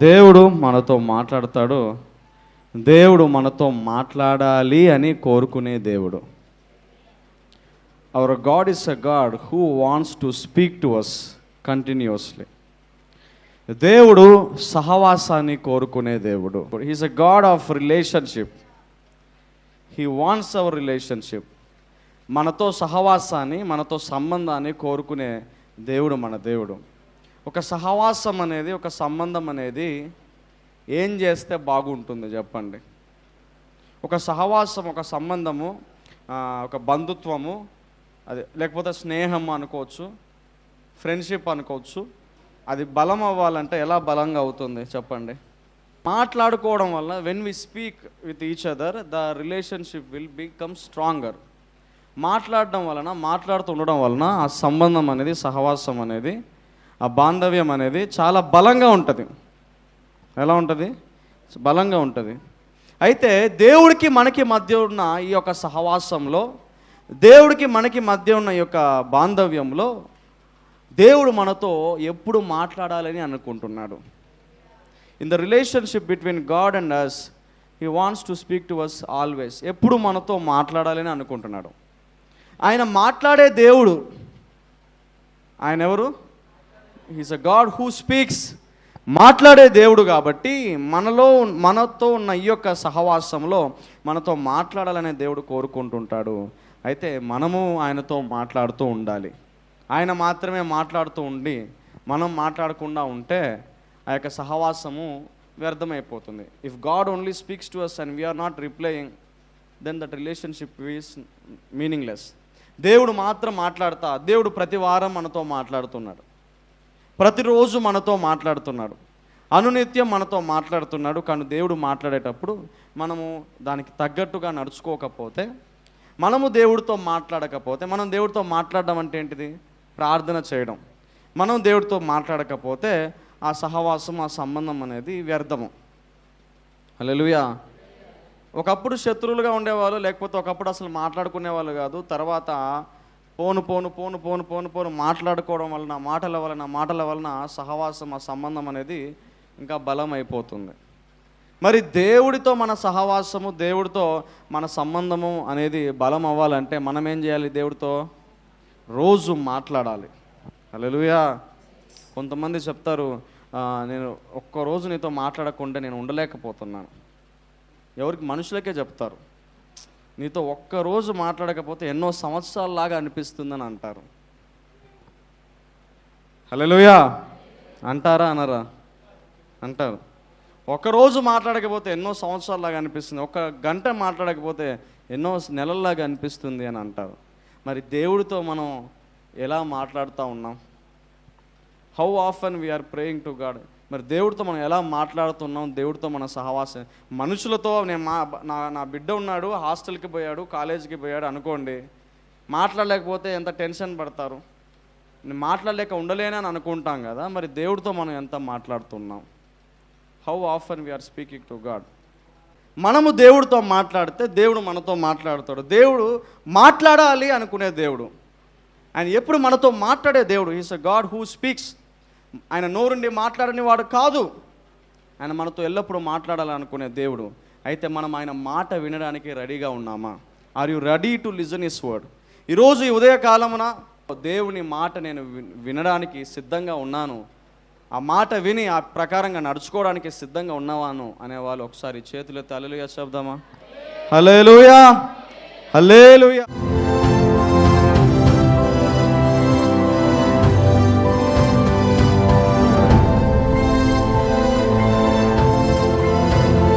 దేవుడు మనతో మాట్లాడతాడు. దేవుడు మనతో మాట్లాడాలి అని కోరుకునే దేవుడు. Our god is a god who wants to speak to us continuously దేవుడు సహవాసాన్ని కోరుకునే దేవుడు. He's a god of relationship he wants our relationship మనతో సహవాసాన్ని మనతో సంబంధాన్ని కోరుకునే దేవుడు మన దేవుడు. ఒక సహవాసం అనేది ఒక సంబంధం అనేది ఏం చేస్తే బాగుంటుంది చెప్పండి? ఒక సహవాసం ఒక సంబంధము ఒక బంధుత్వము అది లేకపోతే స్నేహం అనుకోవచ్చు ఫ్రెండ్షిప్ అనుకోవచ్చు అది బలం అవ్వాలంటే ఎలా బలంగా అవుతుంది చెప్పండి? మాట్లాడుకోవడం వల్ల when we speak with each other the relationship will become stronger మాట్లాడడం వలన మాట్లాడుతూ ఉండడం వలన ఆ సంబంధం అనేది సహవాసం అనేది ఆ బాంధవ్యం అనేది చాలా బలంగా ఉంటుంది. ఎలా ఉంటుంది? బలంగా ఉంటుంది. అయితే దేవుడికి మనకి మధ్య ఉన్న ఈ యొక్క సహవాసంలో దేవుడికి మనకి మధ్య ఉన్న ఈ యొక్క బాంధవ్యంలో దేవుడు మనతో ఎప్పుడు మాట్లాడాలని అనుకుంటున్నాడు. In the relationship between god and us he wants to speak to us always ఎప్పుడు మనతో మాట్లాడాలని అనుకుంటున్నాడు. ఆయన మాట్లాడే దేవుడు ఆయన ఎవరు? He's a god who speaks మాట్లాడే దేవుడు కాబట్టి మనలో మనతో ఉన్న ఈ యొక్క సహవాసంలో మనతో మాట్లాడాలనే దేవుడు కోరుకుంటుంటాడు. అయితే మనము ఆయనతో మాట్లాడుతూ ఉండాలి. ఆయన మాత్రమే మాట్లాడుతూ ఉండి మనం మాట్లాడకుండా ఉంటే ఆ యొక్క సహవాసము వ్యర్థమైపోతుంది. If god only speaks to us and we are not replying then that relationship is meaningless దేవుడు మాత్రం మాట్లాడతా దేవుడు ప్రతి వారం మనతో మాట్లాడుతున్నాడు. ప్రతిరోజు మనతో మాట్లాడుతున్నాడు. అనునిత్యం మనతో మాట్లాడుతున్నాడు. కానీ దేవుడు మాట్లాడేటప్పుడు మనము దానికి తగ్గట్టుగా నడుచుకోకపోతే మనము దేవుడితో మాట్లాడకపోతే మనం దేవుడితో మాట్లాడడం అంటే ఏంటిది? ప్రార్థన చేయడం. మనం దేవుడితో మాట్లాడకపోతే ఆ సహవాసం ఆ సంబంధం అనేది వ్యర్థము. అలెలుయా ఒకప్పుడు శత్రువులుగా ఉండేవాళ్ళు లేకపోతే ఒకప్పుడు అసలు మాట్లాడుకునే వాళ్ళు కాదు. తర్వాత పోను పోను పోను పోను పోను పోను మాట్లాడుకోవడం వలన మాటల వలన మాటల వలన సహవాసం ఆ సంబంధం అనేది ఇంకా బలం అయిపోతుంది మరి దేవుడితో మన సహవాసము దేవుడితో మన సంబంధము అనేది బలం అవ్వాలంటే మనం ఏం చేయాలి దేవుడితో? రోజు మాట్లాడాలి. అలెలుయా కొంతమంది చెప్తారు నేను ఒక్కరోజు నీతో మాట్లాడకుండా నేను ఉండలేకపోతున్నాను. ఎవరికి? మనుషులకే చెప్తారు. నీతో ఒక్కరోజు మాట్లాడకపోతే ఎన్నో సంవత్సరాలలాగా అనిపిస్తుందని అంటారు. హలోయా అంటారా అనరా? అంటారు. ఒకరోజు మాట్లాడకపోతే ఎన్నో సంవత్సరాలలాగా అనిపిస్తుంది. ఒక గంట మాట్లాడకపోతే ఎన్నో నెలల్లాగా అనిపిస్తుంది అని అంటారు. మరి దేవుడితో మనం ఎలా మాట్లాడుతూ ఉన్నాం? How often we are praying to god మరి దేవుడితో మనం ఎలా మాట్లాడుతున్నాం? దేవుడితో మన సహవాసం మనుషులతో నేను మా నా నా బిడ్డ ఉన్నాడు హాస్టల్కి పోయాడు కాలేజీకి పోయాడు అనుకోండి మాట్లాడలేకపోతే ఎంత టెన్షన్ పడతారు? నేను మాట్లాడలేక ఉండలేనని అనుకుంటాం కదా మరి దేవుడితో మనం ఎంత మాట్లాడుతున్నాం? How often we are speaking to god మనము దేవుడితో మాట్లాడితే దేవుడు మనతో మాట్లాడతాడు. దేవుడు మాట్లాడాలి అనుకునే దేవుడు. ఆయన ఎప్పుడు మనతో మాట్లాడే దేవుడు? Is a god who speaks ఆయన నోరుండి మాట్లాడని వాడు కాదు. ఆయన మనతో ఎల్లప్పుడూ మాట్లాడాలనుకునే దేవుడు. అయితే మనం ఆయన మాట వినడానికి రెడీగా ఉన్నామా? Are you ready to listen his word ఈరోజు ఈ ఉదయకాలమున దేవుని మాట నేను వినడానికి సిద్ధంగా ఉన్నాను. ఆ మాట విని ఆ ప్రకారంగా నడుచుకోవడానికి సిద్ధంగా ఉన్నవాను అనేవాళ్ళు ఒకసారి చేతులెత్తి హల్లెలూయా చెప్దామా? Hallelujah hallelujah